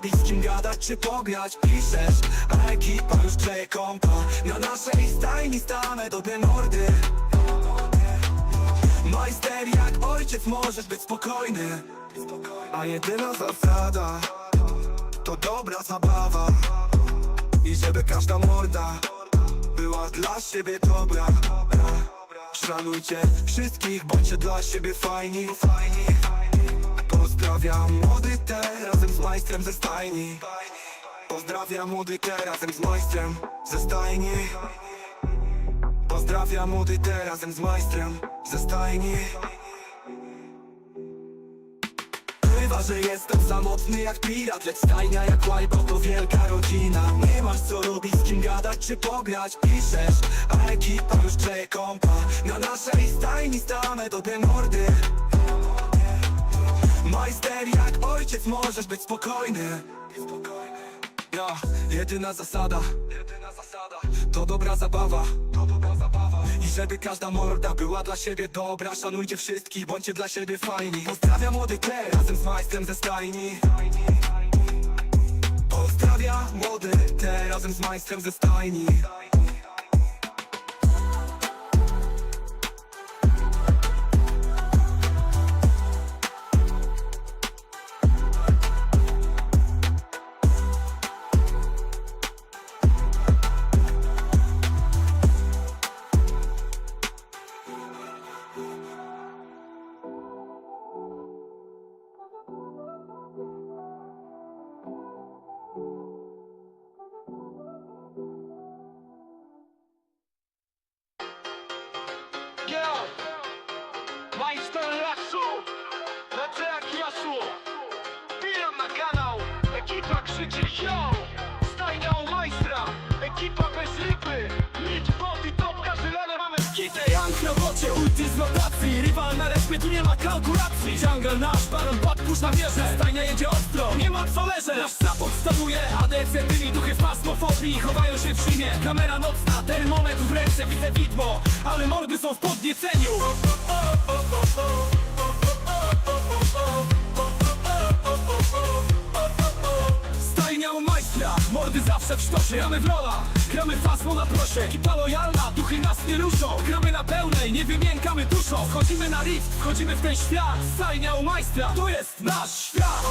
robić, z kim gadać czy pograć? Piszesz, a ekipa już grzeje kompa Na naszej stajni stame dobre mordy. Majster jak ojciec możesz być spokojny. A jedyna zasada To dobra zabawa. I żeby każda morda Była dla siebie dobra. Szanujcie wszystkich, bądźcie dla siebie fajni Pozdrawiam młody T razem z majstrem ze stajni. Pozdrawiam młody T razem z majstrem ze stajni. Pozdrawiam młody T razem z majstrem ze stajni. Bywa, że jestem samotny jak pirat Lecz stajnia jak łajbo to wielka rodzina. Nie masz co robić, z kim gadać czy pograć Piszesz, a ekipa już grzeje kompa Na naszej stajni stame dobre mordy Majster jak ojciec możesz być spokojny? Ja, jedyna zasada. To dobra zabawa. I żeby każda morda była dla siebie dobra Szanujcie wszystkich, bądźcie dla siebie fajni. Pozdrawiam młody T razem z majstrem ze stajni. Pozdrawiam młody T razem z majstrem ze stajni Majster lasu! Lecę jak jasło! Wbijam na kanał! Ekipa krzyczy yo! Stajnia u majstra! Ekipa bez lipy! Licz boty, topka, żylane mamy! Young w robocie, ulti z rotacji Rywal na respie, tu nie ma kalkulacji Jungle nasz, baron push na Stajnia jedzie ostro, nie ma co leże Nasz support stawuje, ADC tymi duchy w pasmofobii Chowają się w szymie, kamera nocna Termometr w ręce, widzę widmo Ale mordy są w podnieceniu. Stajnia u majstra, mordy zawsze w sztosie Gramy w rola, gramy fasmo na prosie. Ekipa lojalna, duchy nas nie ruszą. Gramy na pełnej, nie wymiękamy duszą Wchodzimy na rift, wchodzimy w ten świat. Stajnia u majstra, to jest nasz świat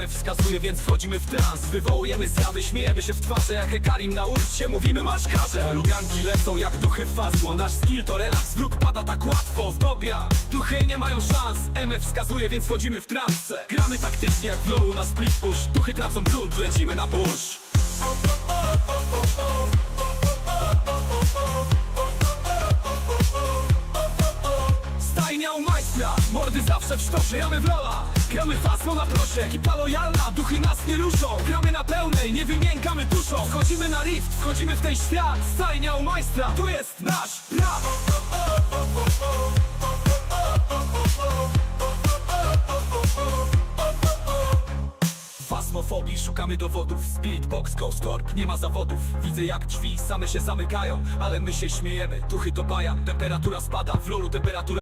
szans MF wskazuje, więc wchodzimy w trans. Wywołujemy zjawy, śmiejemy się w twarze Jak Hekarim na uczcie, mówimy maczkarze Lubianki lecą jak duchy w fasmo Nasz skill to relaks, wróg pada tak łatwo. Zdobia, duchy nie mają szans. MF wskazuje, więc wchodzimy w trans Gramy taktycznie jak w low na split push. Duchy tracą grunt, lecimy na push. Stajnia majstra, mordy zawsze w sztosie Gramy w rola, gramy fasmo na prosie Ekipa lojalna, duchy nas nie ruszą. Gramy na pełnej, nie wymiękamy duszą. Wchodzimy na rift, wchodzimy w ten świat. Stajnia u majstra, to jest nasz brat Fasmofobii szukamy dowodów. Speedbox, Ghost Corp, nie ma zawodów. Widzę jak drzwi same się zamykają Ale my się śmiejemy, duchy to Temperatura spada, w lolu temperatura